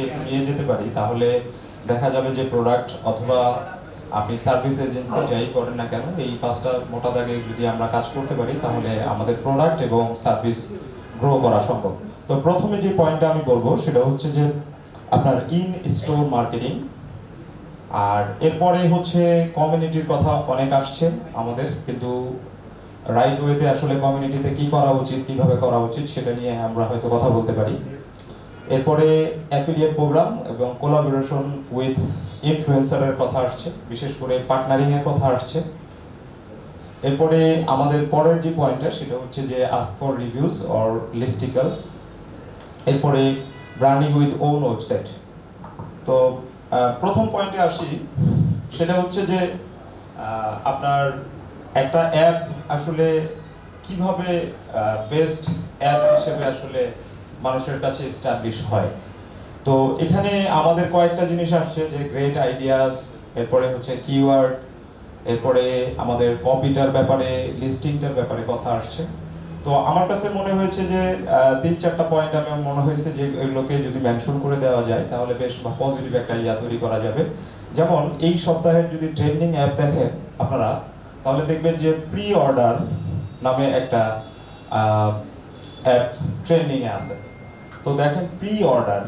দিকে নিয়ে যেতে পারি তাহলে দেখা যাবে যে প্রোডাক্ট অথবা আপনি সার্ভিস এজেন্সি যাই করেন না কেন এই পাঁচটা মোটা দাগে যদি আমরা কাজ করতে পারি তাহলে আমাদের প্রোডাক্ট এবং সার্ভিস গ্রো করা সম্ভব। তো প্রথমে যে পয়েন্টটা আমি বলব সেটা হচ্ছে যে আপনার ইন স্টোর মার্কেটিং আর এরপরে হচ্ছে কমিউনিটির কথা অনেক আসছে আমাদের কিন্তু রাইট ওয়েতে আসলে কমিউনিটিতে কি করা উচিত কীভাবে করা উচিত সেটা নিয়ে আমরা হয়তো কথা বলতে পারি। এরপরে অ্যাফিলিয়েট প্রোগ্রাম এবং কোলাবোরেশন উইথ ইনফ্লুয়েন্সারের কথা আসছে, বিশেষ করে পার্টনারিং এর কথা আসছে। এরপরে আমাদের পরের যে পয়েন্টটা সেটা হচ্ছে যে ask for reviews or listicals এরপরে ব্র্যান্ডিং উইথ ওন ওয়েবসাইট তো প্রথম পয়েন্টে আসি, সেটা হচ্ছে যে আপনার একটা অ্যাপ আসলে কীভাবে বেস্ট অ্যাপ হিসেবে আসলে মানুষের কাছে এস্টাবলিশ হয়। তো এখানে আমাদের কয়েকটা জিনিস আসছে যে গ্রেট আইডিয়াস এরপরে হচ্ছে কিওয়ার্ড এরপরে আমাদের কপিটার ব্যাপারে লিস্টিংটার ব্যাপারে কথা আসছে। তো আমার কাছে মনে হয়েছে যে তিন চারটা পয়েন্ট আমার মনে হয়েছে যে এগুলোকে যদি মেনশন করে দেওয়া যায়, তাহলে বেশ পজিটিভ একটা ইয়া তৈরি করা যাবে। যেমন এই সপ্তাহের যদি ট্রেন্ডিং অ্যাপ দেখেন আপনারা, তাহলে দেখবেন যে প্রি অর্ডার নামে একটা অ্যাপ ট্রেন্ডিংয়ে আছে। তো দেখেন প্রি অর্ডার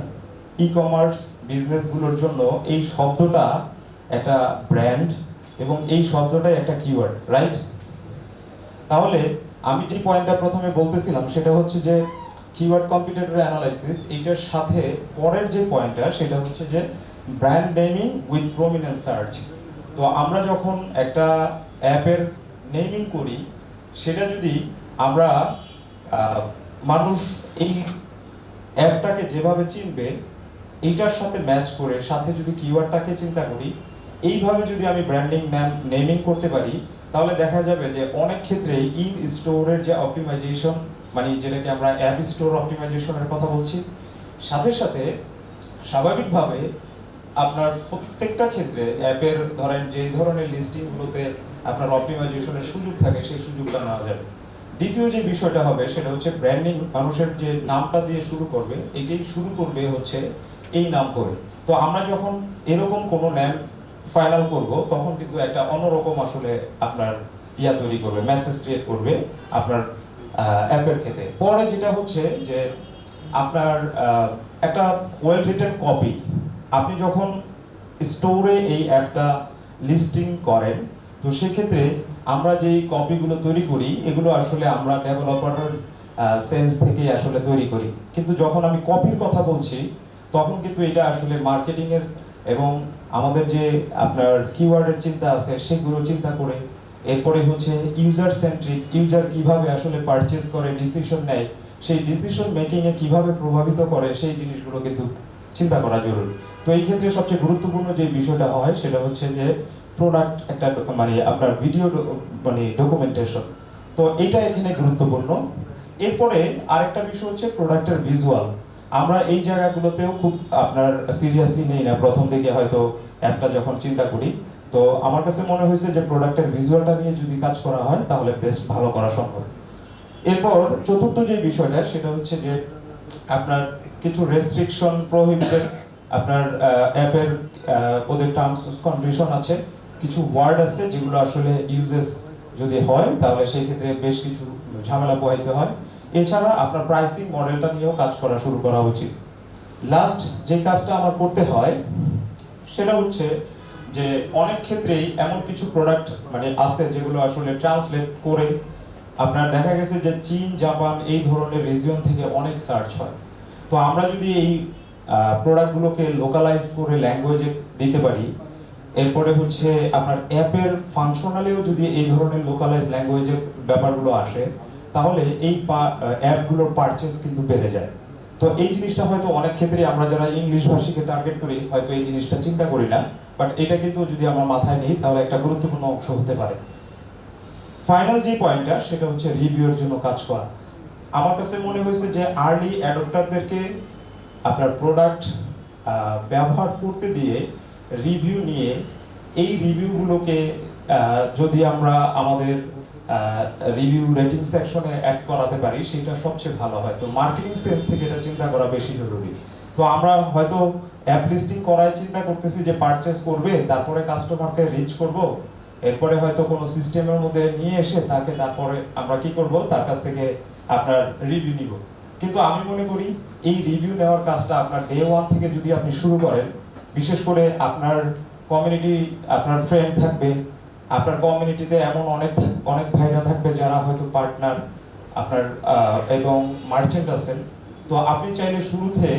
ই কমার্স বিজনেসগুলোর জন্য এই শব্দটা একটা ব্র্যান্ড এবং এই শব্দটাই একটা কিওয়ার্ড রাইট তাহলে আমি যে পয়েন্টটা প্রথমে বলতেছিলাম, সেটা হচ্ছে যে কিওয়ার্ড কম্পিউটার অ্যানালাইসিস এইটার সাথে পরের যে পয়েন্টটা সেটা হচ্ছে যে brand naming with prominent search তো আমরা যখন একটা অ্যাপের নেমিং করি, সেটা যদি আমরা মানুষ এই অ্যাপটাকে যেভাবে চিনবে, এইটার সাথে ম্যাচ করে, সাথে যদি কিওয়ার্ডটাকে চিন্তা করি, এইভাবে যদি আমি ব্র্যান্ডিং নাম করতে পারি, তাহলে দেখা যাবে যে অনেক ক্ষেত্রে ইন স্টোরের যে অপটিমাইজেশন মানে যেটাকে আমরা অ্যাপ স্টোর অপটিমাইজেশনের কথা বলছি, সাথে সাথে স্বাভাবিকভাবে আপনার প্রত্যেকটা ক্ষেত্রে অ্যাপের ধরেন যে ধরনের লিস্টিংগুলোতে আপনার অপটিমাইজেশনের সুযোগ থাকে, সেই সুযোগটা নেওয়া যাবে। দ্বিতীয় যে বিষয়টা হবে সেটা হচ্ছে ব্র্যান্ডিং মানুষের যে নামটা দিয়ে শুরু করবে, এটাই শুরু করবে হচ্ছে এই নাম করে। তো আমরা যখন এরকম কোনো নাম ফাইনাল করব, তখন কিন্তু একটা অন্যরকম আসলে আপনার ইয়া তৈরি করবে মেসেজ ক্রিয়েট করবে আপনার অ্যাপের ক্ষেত্রে। পরে যেটা হচ্ছে যে আপনার একটা ওয়েল রিটেন কপি আপনি যখন স্টোরে এই অ্যাপটা লিস্টিং করেন, তো সেক্ষেত্রে আমরা যেই কপিগুলো তৈরি করি, এগুলো আসলে আমরা ডেভেলপারের সেন্স থেকে আসলে তৈরি করি। কিন্তু যখন আমি কপির কথা বলছি, তখন কিন্তু এটা আসলে মার্কেটিংয়ের এবং আমাদের যে আপনার কিওয়ার্ডের চিন্তা আছে, সেগুলো চিন্তা করে। এরপরে হচ্ছে ইউজার সেন্ট্রিক ইউজার কীভাবে আসলে পারচেজ করে ডিসিশন নেয়, সেই ডিসিশন মেকিংয়ে কীভাবে প্রভাবিত করে, সেই জিনিসগুলো কিন্তু চিন্তা করা জরুরি। তো এই ক্ষেত্রে সবচেয়ে গুরুত্বপূর্ণ যে বিষয়টা হয়, সেটা হচ্ছে যে প্রোডাক্ট একটা মানে আপনার ভিডিও মানে ডকুমেন্টেশন তো এটা এখানে গুরুত্বপূর্ণ। এরপরে আরেকটা বিষয় হচ্ছে প্রোডাক্টের ভিজুয়াল আমরা এই জায়গাগুলোতেও খুব আপনার সিরিয়াসলি নেই না। প্রথম দিকে হয়তো অ্যাপটা যখন চিন্তা করি, তো আমার কাছে মনে হয়েছে যে প্রোডাক্টের ভিজুয়ালটা নিয়ে যদি কাজ করা হয়, তাহলে বেশ ভালো করা সম্ভব। এরপর চতুর্থ যে বিষয়টা, সেটা হচ্ছে যে আপনার কিছু রেস্ট্রিকশন প্রোহিবিটেড আপনার অ্যাপের ওদের টার্মস কন্ডিশন আছে। কিছু ওয়ার্ড আছে যেগুলো আসলে ইউজেস যদি হয়, তাহলে সেই ক্ষেত্রে বেশ কিছু ঝামেলা পোহাইতে হয়। এছাড়া আপনার প্রাইসিং মডেলটা নিয়েও কাজ করা শুরু করা উচিত। লাস্ট যে কাজটা আমার করতে হয়, সেটা হচ্ছে যে অনেক ক্ষেত্রেই এমন কিছু প্রোডাক্ট মানে আছে যেগুলো আসলে ট্রান্সলেট করে আপনার দেখা গেছে যে চীন, জাপান এই ধরনের রিজিয়ন থেকে অনেক সার্চ হয়। তো আমরা যদি এই প্রোডাক্টগুলোকে লোকালাইজ করে ল্যাঙ্গুয়েজে দিতে পারি এরপরে হচ্ছে আপনার অ্যাপের ফাংশনালেও যদি এই ধরনের লোকালাইজ ল্যাঙ্গুয়েজের ব্যাপারগুলো আসে, তাহলে এই অ্যাপগুলোর পারচেস কিন্তু বেড়ে যায়। তো এই জিনিসটা হয়তো অনেক ক্ষেত্রে আমরা যারা ইংলিশ ভাষীকে টার্গেট করি, হয়তো এই জিনিসটা চিন্তা করি না। বাট এটা কিন্তু যদি আমার মাথায় নেই, তাহলে একটা গুরুত্বপূর্ণ অংশ হতে পারে। ফাইনাল যে পয়েন্টটা সেটা হচ্ছে রিভিউর জন্য কাজ করা। আমার কাছে মনে হয়েছে যে আর্লি অ্যাডপ্টারদেরকে আপনার প্রোডাক্ট ব্যবহার করতে দিয়ে রিভিউ নিয়ে এই রিভিউগুলোকে যদি আমরা আমাদের রিভিউ রেটিং সেকশনে অ্যাড করাতে পারি, সেটা সবচেয়ে ভালো হয়। তো মার্কেটিং সেন্স থেকে এটা চিন্তা করা বেশি জরুরি। তো আমরা হয়তো অ্যাপ লিস্টিং করার চিন্তা করতেছি যে পারচেস করবে, তারপরে কাস্টমারকে রিচ করব, এরপরে হয়তো কোনো সিস্টেমের মধ্যে নিয়ে এসে তাকে তারপরে আমরা কি করব, তার কাছ থেকে আপনার রিভিউ নিব। কিন্তু আমি মনে করি, এই রিভিউ নেওয়ার কাজটা আপনার ডে ওয়ান থেকে যদি আপনি শুরু করেন বিশেষ করে আপনার কমিউনিটি আপনার ফ্রেন্ড থাকবে। আপনার কমিউনিটিতে এমন অনেক অনেক ভাইরা থাকবে যারা হয়তো পার্টনার আপনার এবং মার্চেন্ট আছেন। তো আপনি চাইলে শুরুতে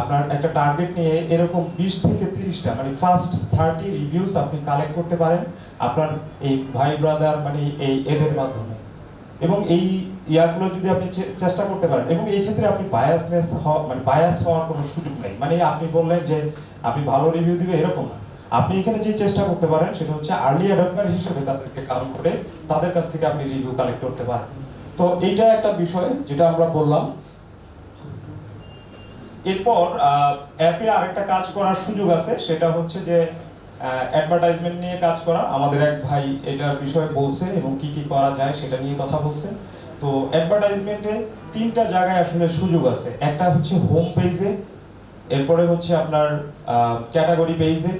আপনার একটা টার্গেট নিয়ে এরকম বিশ থেকে তিরিশটা মানে ফার্স্ট থার্টি রিভিউস আপনি কালেক্ট করতে পারেন আপনার এই ভাই ব্রাদার মানে এই এদের মাধ্যমে। এবং এই ইয়ারগুলো যদি আপনি চেষ্টা করতে পারেন, এবং এই ক্ষেত্রে আপনি বায়াসনেস হওয়া মানে বায়াস হওয়ার কোনো সুযোগ নেই। মানে আপনি বললেন যে আপনি ভালো রিভিউ দিবে এরকম না। আপনি এখানে যে চেষ্টা করতে পারেন, সেটা হচ্ছে আর্লি অ্যাডাপ্টার হিসেবে তাদেরকে কাউন্ট করে তাদের কাছ থেকে আপনি রিভিউ কালেক্ট করতে পারেন। তো এইটা একটা বিষয় যেটা আমরা বললাম। এরপর অ্যাপে আরেকটা কাজ করার সুযোগ আছে, সেটা হচ্ছে যে অ্যাডভার্টাইজমেন্ট নিয়ে কাজ করা। আমাদের এক ভাই এটার বিষয়ে বলছে এবং কি কি করা যায় সেটা নিয়ে কথা বলছে। তো অ্যাডভার্টাইজমেন্টে তিনটা জায়গায় আসলে সুযোগ আছে। একটা হচ্ছে হোম পেজে এরপরে হচ্ছে আপনার ক্যাটাগরি পেজে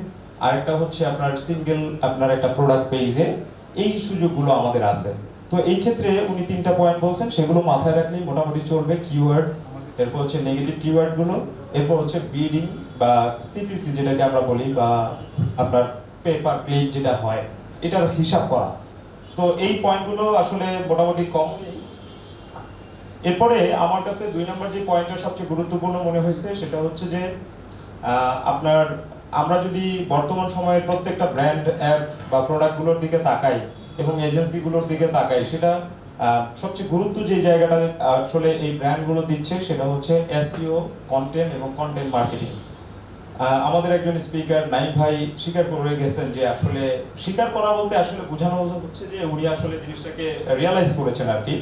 আরেকটা হচ্ছে আপনার সিঙ্গেল আপনার একটা প্রোডাক্ট পেজে এই সুযোগগুলো আমাদের আছে। তো এই ক্ষেত্রে উনি তিনটা পয়েন্ট বলছেন, সেগুলো মাথায় রাখলেই মোটামুটি চলবে কিওয়ার্ড এরপর হচ্ছে নেগেটিভ কিওয়ার্ডগুলো এরপর হচ্ছে বিডিং বা সিপিসি যেটাকে আমরা বলি, বা আপনার পেপার ক্লিক যেটা হয়, এটার হিসাব করা। তো এই পয়েন্টগুলো আসলে মোটামুটি কম। এরপরে আমার কাছে দুই নম্বর যে পয়েন্টটা সবচেয়ে গুরুত্বপূর্ণ মনে হয়েছে, সেটা হচ্ছে যে আপনার, আমরা যদি বর্তমান সময়ে প্রত্যেকটা ব্র্যান্ড অ্যাপ বা প্রোডাক্টগুলোর দিকে তাকাই এবং এজেন্সিগুলোর দিকে তাকাই, সেটা সবচেয়ে গুরুত্ব যে জায়গাটা, আসলে এই ব্র্যান্ডগুলো দিচ্ছে, সেটা হচ্ছে এসইও কন্টেন্ট এবং কন্টেন্ট মার্কেটিং আমাদের একজন স্পিকার নাইম ভাই স্বীকার করে গেছেন যে আসলে, স্বীকার করা বলতে আসলে বোঝানো হচ্ছে যে উনি আসলে জিনিসটাকে রিয়ালাইজ করেছেন আর কি।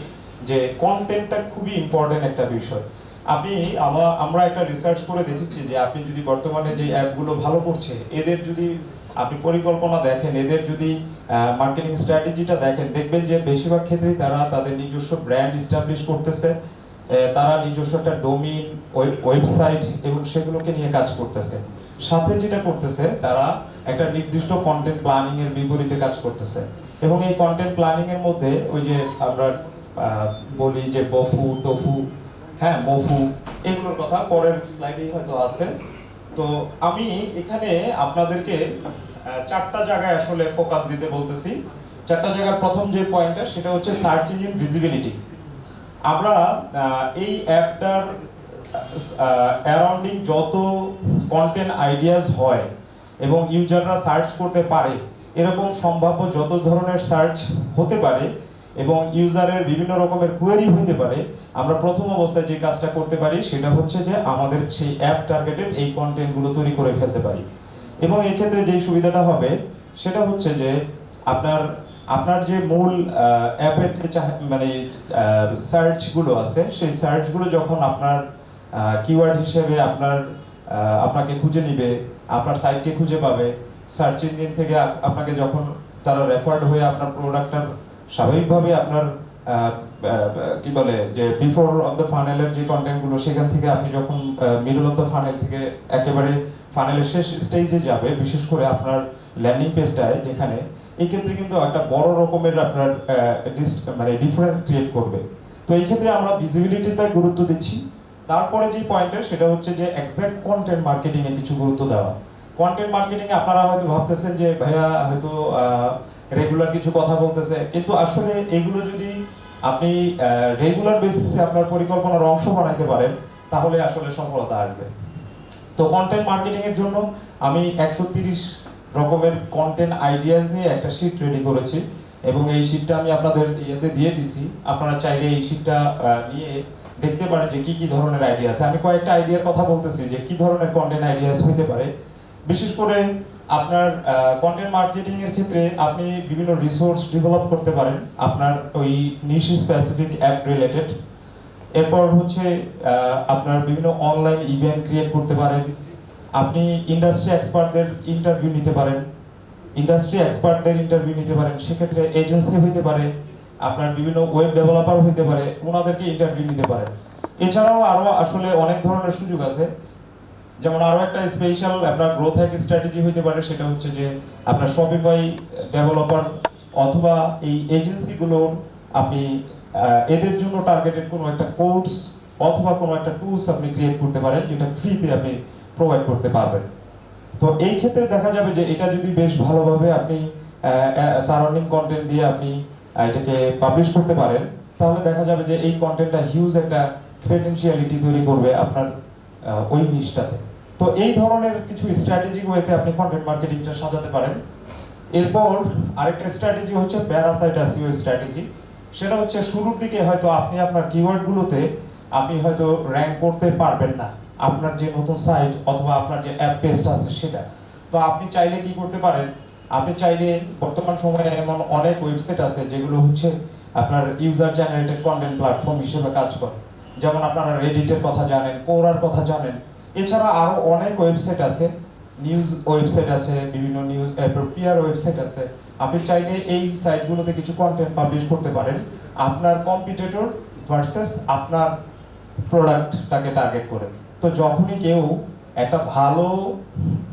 যে কন্টেন্টটা খুবই ইম্পর্টেন্ট একটা বিষয়। আমি আমা- আমরা একটা রিসার্চ করে দেখেছি যে আপনি যদি বর্তমানে যে অ্যাপগুলো ভালো করছে, এদের যদি আপনি পরিকল্পনা দেখেন, এদের যদি মার্কেটিং স্ট্র্যাটেজিটা দেখেন, দেখবেন যে বেশিরভাগ ক্ষেত্রেই তারা তাদের নিজস্ব ব্র্যান্ড ইস্টাবলিশ করতেছে তারা নিজস্ব একটা ডোমিন ওয়েবসাইট এবং সেগুলোকে নিয়ে কাজ করতেছে। সাথে যেটা করতেছে, তারা একটা নির্দিষ্ট কন্টেন্ট প্ল্যানিং এর বিপরীতে কাজ করতেছে। এবং এই কন্টেন্ট প্ল্যানিং এর মধ্যে ওই যে আমরা বলি যে বফু, টফু হ্যাঁ মফু, এগুলোর কথা পরের স্লাইডেই হয়তো আছে। তো আমি এখানে আপনাদেরকে চারটা জায়গায় আসলে ফোকাস দিতে বলতেছি। চারটা জায়গার প্রথম যে পয়েন্টটা সেটা হচ্ছে সার্চ ইঞ্জিন ভিজিবিলিটি আমরা এই অ্যাপটার অ্যারাউন্ডিং যত কন্টেন্ট আইডিয়াস হয় এবং ইউজাররা সার্চ করতে পারে, এরকম সম্ভাব্য যত ধরনের সার্চ হতে পারে এবং ইউজারের বিভিন্ন রকমের কোয়েরি হতে পারে, আমরা প্রথম অবস্থায় যে কাজটা করতে পারি সেটা হচ্ছে যে আমাদের সেই অ্যাপ টার্গেটেড এই কন্টেন্টগুলো তৈরি করে ফেলতে পারি। এবং এক্ষেত্রে যেই সুবিধাটা হবে, সেটা হচ্ছে যে আপনার আপনার যে মূল অ্যাপের যে মানে সার্চগুলো আছে, সেই সার্চগুলো যখন আপনার কিওয়ার্ড হিসেবে আপনার আপনাকে খুঁজে নিবে, আপনার সাইটকে খুঁজে পাবে সার্চ ইঞ্জিন থেকে আপনাকে যখন তারা রেফার্ড হয়ে আপনার প্রোডাক্টটার স্বাভাবিকভাবে আপনার কি বলে, যে বিফোর অফ দ্য ফানেলের যে কন্টেন্টগুলো সেখান থেকে আপনি যখন মিডল অফ দ্য ফানেল থেকে একেবারে ফানেলের শেষ স্টেজে যাবে, বিশেষ করে আপনার ল্যান্ডিং পেজটায় যেখানে এই ক্ষেত্রে কিন্তু একটা বড় রকমের আপনার মানে ডিফারেন্স ক্রিয়েট করবে। তো এই ক্ষেত্রে আমরা ভিজিবিলিটিতে গুরুত্ব দিচ্ছি। তারপরে যে পয়েন্টটা সেটা হচ্ছে যে এক্সাক্ট কন্টেন্ট মার্কেটিং এ কিছু গুরুত্ব দেওয়া। কন্টেন্ট মার্কেটিং এ আপনারা হয়তো ভাবতেছেন যে, ভাইয়া, হয়তো রেগুলার কিছু কথা বলতেছে। কিন্তু আসলে এগুলো যদি আপনি রেগুলার বেসিসে আপনার পরিকল্পনার অংশ বানাইতে পারেন, তাহলে আসলে সফলতা আসবে। তো কন্টেন্ট মার্কেটিং এর জন্য আমি একশো তিরিশ রকমের কন্টেন্ট আইডিয়াস নিয়ে একটা শিট রেডি করেছি এবং এই শিটটা আমি আপনাদের ইয়েতে দিয়ে দিছি। আপনারা চাইলে এই শিটটা নিয়ে দেখতে পারেন যে কি কি ধরনের আইডিয়া আছে আমি কয়েকটা আইডিয়ার কথা বলতেছি যে কি ধরনের কন্টেন্ট আইডিয়াস হতে পারে। বিশেষ করে আপনার কন্টেন্ট মার্কেটিং এর ক্ষেত্রে আপনি বিভিন্ন রিসোর্স ডেভেলপ করতে পারেন। আপনার ওই নিশ স্পেসিফিক অ্যাপ রিলেটেড এরপর হচ্ছে আপনার বিভিন্ন অনলাইন ইভেন্ট ক্রিয়েট করতে পারেন। আপনি ইন্ডাস্ট্রি এক্সপার্টদের ইন্টারভিউ নিতে পারেন। ইন্ডাস্ট্রি এক্সপার্টদের ইন্টারভিউ নিতে পারেন। সেক্ষেত্রে এজেন্সি হইতে পারে, আপনার বিভিন্ন ওয়েব ডেভেলপার হইতে পারে ওনাদেরকে ইন্টারভিউ নিতে পারেন। এছাড়াও আরও আসলে অনেক ধরনের সুযোগ আছে। যেমন আরও একটা স্পেশাল আপনার গ্রোথ হ্যাক স্ট্র্যাটেজি হইতে পারে, সেটা হচ্ছে যে আপনার শপিফাই ডেভেলপার অথবা এই এজেন্সিগুলো আপনি এদের জন্য টার্গেটেড কোনো একটা কোর্স অথবা কোনো একটা টুলস আপনি ক্রিয়েট করতে পারেন, যেটা ফ্রিতে আপনি প্রোভাইড করতে পারবেন। তো এই ক্ষেত্রে দেখা যাবে যে এটা যদি বেশ ভালোভাবে আপনি সারাউন্ডিং কন্টেন্ট দিয়ে আপনি এটাকে পাবলিশ করতে পারেন, তাহলে দেখা যাবে যে এই কন্টেন্টটা হিউজ একটা ক্রেডেন্সিয়ালিটি তৈরি করবে আপনার ওই নিশটাতে তো এই ধরনের কিছু স্ট্র্যাটেজি ওয়েতে আপনি কন্টেন্ট মার্কেটিংটা সাজাতে পারেন। এরপর আরেকটা স্ট্র্যাটেজি হচ্ছে প্যারাসাইট এসইও স্ট্র্যাটেজি সেটা হচ্ছে শুরুর দিকে হয়তো আপনি আপনার কিওয়ার্ডগুলোতে আপনি হয়তো র্যাঙ্ক করতে পারবেন না। আপনার যে নতুন সাইট অথবা আপনার যে অ্যাপ পেজটা আছে সেটা। তো আপনি চাইলে কি করতে পারেন? আপনি চাইলে বর্তমান সময়ে এমন অনেক ওয়েবসাইট আছে যেগুলো হচ্ছে আপনার ইউজার জেনারেটেড কন্টেন্ট প্ল্যাটফর্ম হিসেবে কাজ করে। যেমন আপনারা রেডিটের কথা জানেন কোরার কথা জানেন। এছাড়া আরও অনেক ওয়েবসাইট আছে নিউজ ওয়েবসাইট আছে, বিভিন্ন নিউজ পিয়ার ওয়েবসাইট আছে। আপনি চাইলে এই সাইটগুলোতে কিছু কন্টেন্ট পাবলিশ করতে পারেন। আপনার কম্পিটিটর ভার্সেস আপনার প্রোডাক্টটাকে টার্গেট করে। তো যখনই কেউ একটা ভালো,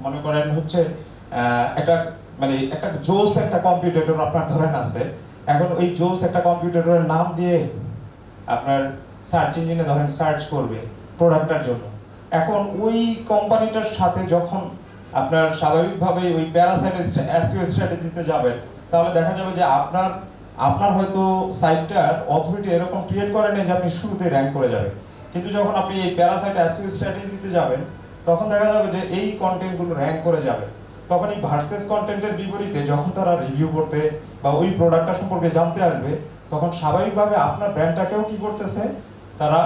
মনে করেন হচ্ছে একটা মানে একটা জোস একটা কম্পিউটার আপনার ধরেন আছে, এখন ওই জোস একটা কম্পিউটারের নাম দিয়ে আপনার সার্চ ইঞ্জিনে ধরেন সার্চ করবে প্রোডাক্টটার জন্য। এখন ওই কোম্পানিটার সাথে যখন আপনার স্বাভাবিকভাবে ওই প্যারাসাইট এসইও স্ট্র্যাটেজিতে যাবেন, তাহলে দেখা যাবে যে আপনার আপনার হয়তো সাইটটার অথরিটি এরকম ক্রিয়েট করে নেই যে আপনি শুরুতে র্যাঙ্ক করে যাবেন। কিন্তু যখন আপনি এই প্যারাসাইট এসইও স্ট্র্যাটেজিতে যাবেন, তখন দেখা যাবে যে এই কন্টেন্টগুলো র্যাঙ্ক করে যাবে। তখন এই ভার্সেস কন্টেন্টের বিপরীতে যখন তারা রিভিউ করতে বা ওই প্রোডাক্টটা সম্পর্কে জানতে আসবে, তখন স্বাভাবিকভাবে আপনার ব্র্যান্ডটাকেও কি করতেছে? তারা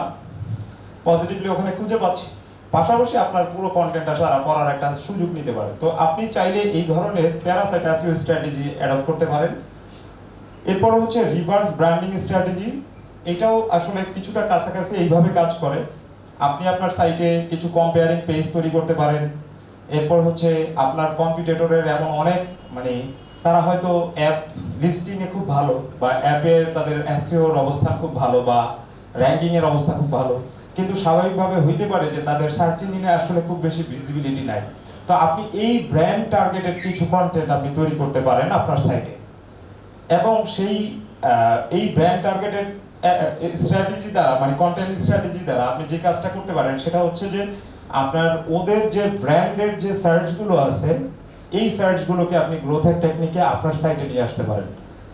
পজিটিভলি ওখানে খুঁজে পাচ্ছে। পাশাপাশি আপনার পুরো কন্টেন্টটা সারা পড়ার একটা সুযোগ নিতে পারে। তো আপনি চাইলে এই ধরনের প্যারাসাইট এসইও স্ট্র্যাটেজি অ্যাডপ্ট করতে পারেন। এরপর হচ্ছে রিভার্স ব্র্যান্ডিং স্ট্র্যাটেজি এটাও আসলে কিছুটা কাছাকাছি এইভাবে কাজ করে। আপনি আপনার সাইটে কিছু কম্পেয়ারিং পেজ তৈরি করতে পারেন। এরপর হচ্ছে আপনার কম্পিটিটরের এমন অনেক মানে তারা হয়তো অ্যাপ লিস্টিংয়ে খুব ভালো বা অ্যাপে তাদের এসইওর অবস্থান খুব ভালো বা র্যাঙ্কিংয়ের অবস্থা খুব ভালো। কিন্তু স্বাভাবিকভাবে হইতে পারে যে তাদের সার্চ ইঞ্জিনে আসলে খুব বেশি ভিজিবিলিটি নাই। তো আপনি এই ব্র্যান্ড টার্গেটেড কিছু কন্টেন্ট আপনি তৈরি করতে পারেন আপনার সাইটে এবং সেই এই ব্র্যান্ড টার্গেটেড স্ট্র্যাটেজি দ্বারা মানে কন্টেন্ট স্ট্র্যাটেজি দ্বারা আপনি যে কাজটা করতে পারেন সেটা হচ্ছে যে আপনার ওদের যে ব্র্যান্ডের যে সার্চগুলো আছে, এই সার্চগুলোকে আপনি গ্রোথ টেকনিকে আপনার সাইটে নিয়ে আসতে পারেন।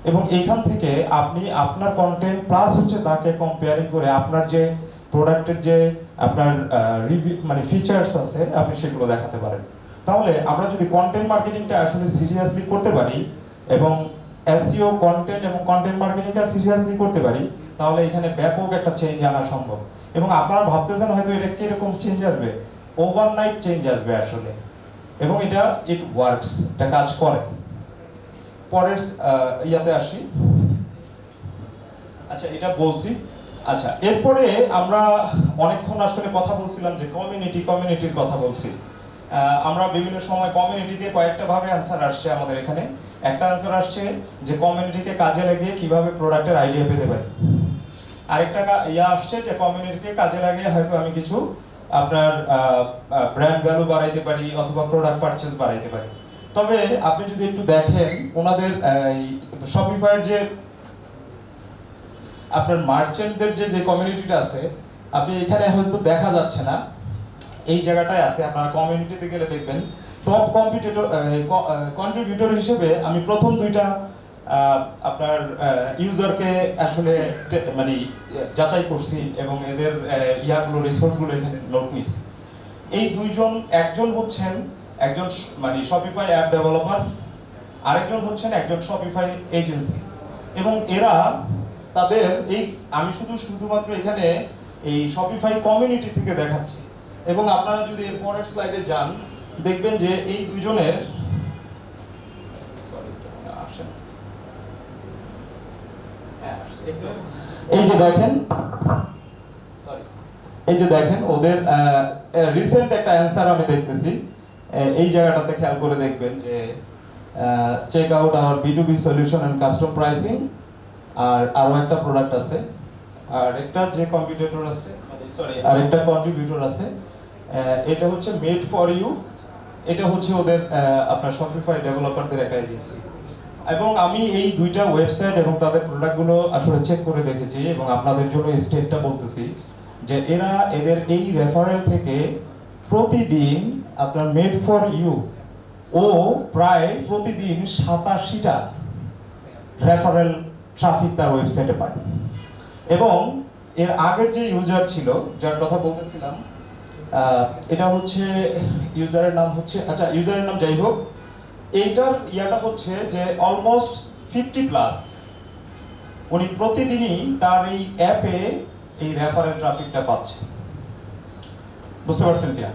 এবং এখান থেকে আপনি আপনার কন্টেন্ট প্লাস হচ্ছে তাকে কম্পেয়ারিং করে আপনার যে প্রোডাক্টের যে আপনার রিভিউ মানে ফিচার্স আছে, আপনি সেগুলো দেখাতে পারেন। তাহলে আমরা যদি কন্টেন্ট মার্কেটিংটা আসলে সিরিয়াসলি করতে পারি এবং এসইও কন্টেন্ট এবং কন্টেন্ট মার্কেটিংটা সিরিয়াসলি করতে পারি, তাহলে এখানে ব্যাপক একটা চেঞ্জ আনা সম্ভব। এবং আপনারা ভাবতেছেন হয়তো এটা কীরকম চেঞ্জ আসবে? ওভারনাইট চেঞ্জ আসবে আসলে। এবং এটা ইট ওয়ার্কস এটা কাজ করে। পরের ইয়াতে আসি। আচ্ছা এটা বলছি। আচ্ছা এরপরে আমরা অনেকক্ষণ আসলে কথা বলছিলাম যে কমিউনিটি কমিউনিটির কথা বলছি। আমরা বিভিন্ন সময় কমিউনিটিকে কয়েকটা ভাবে অ্যান্সার আসছে আমাদের এখানে। একটা অ্যান্সার আসছে যে কমিউনিটিকে কাজে লাগিয়ে কীভাবে প্রোডাক্টের আইডিয়া পেতে পারি। আরেকটা ইয়া আসছে যে কমিউনিটিকে কাজে লাগিয়ে হয়তো আমি কিছু আপনার ব্র্যান্ড ভ্যালু বাড়াইতে পারি অথবা প্রোডাক্ট পারচেস বাড়াইতে পারি। তবে আপনি যদি একটু দেখেন, ওনাদের শপিফাইয়ের যে আপনার মার্চেন্টদের যে যে কমিউনিটিটা আছে, আপনি এখানে হয়তো দেখা যাচ্ছে না। এই জায়গাটায় আছে, আপনারা কমিউনিটিতে গেলে দেখবেন। টপ কম্পিটিটর কন্ট্রিবিউটর হিসেবে আমি প্রথম দুইটা আপনার ইউজারকে আসলে মানে যাচাই করছি এবং এদের ইয়াগুলো রিসোর্সগুলো এখানে নোট নিছি। এই দুইজন, একজন হচ্ছেন একজন মানে শপিফাই অ্যাপ ডেভেলপার আরেকজন হচ্ছেন একজন শপিফাই এজেন্সি এবং এরা তাদের এই আমি শুধু শুধুমাত্র এখানে এই শপিফাই কমিউনিটি থেকে দেখাচ্ছি। এবং আপনারা যদি এর পরের স্লাইডে যান দেখবেন যে এই মনে হয় এই যে দেখেন সরি এই যে দেখেন ওদের রিসেন্ট একটা অ্যান্সার আমি দেখতেছি। এই জায়গাটাতে খেয়াল করে দেখবেন যে check out our B to B solution and custom pricing আর আরও একটা প্রোডাক্ট আছে। আর একটা যে কম্পিটিটর আছে সরি আর একটা কন্ট্রিবিউটর আছে। এটা হচ্ছে মেড ফর ইউ এটা হচ্ছে ওদের আপনার শপিফাই ডেভেলপারদের একটা এজেন্সি এবং আমি এই দুইটা ওয়েবসাইট এবং তাদের প্রোডাক্টগুলো আসলে চেক করে দেখেছি এবং আপনাদের জন্য স্টেটটা বলতেছি যে এরা এদের এই রেফারেল থেকে প্রতিদিন আপনার মেড ফর ইউ ও প্রায় প্রতিদিন সাতাশিটা রেফারেল ট্রাফিক তার ওয়েবসাইটে পায়। এবং এর আগের যে ইউজার ছিল, যার কথা বলতেছিলাম এটা হচ্ছে ইউজারের নাম হচ্ছে আচ্ছা ইউজারের নাম যাই হোক, এইটার ইয়াটা হচ্ছে যে অলমোস্ট ফিফটি প্লাস উনি প্রতিদিনই তার এই অ্যাপে এই রেফারেল ট্রাফিকটা পাচ্ছে। বুঝতে পারছেন কিনা?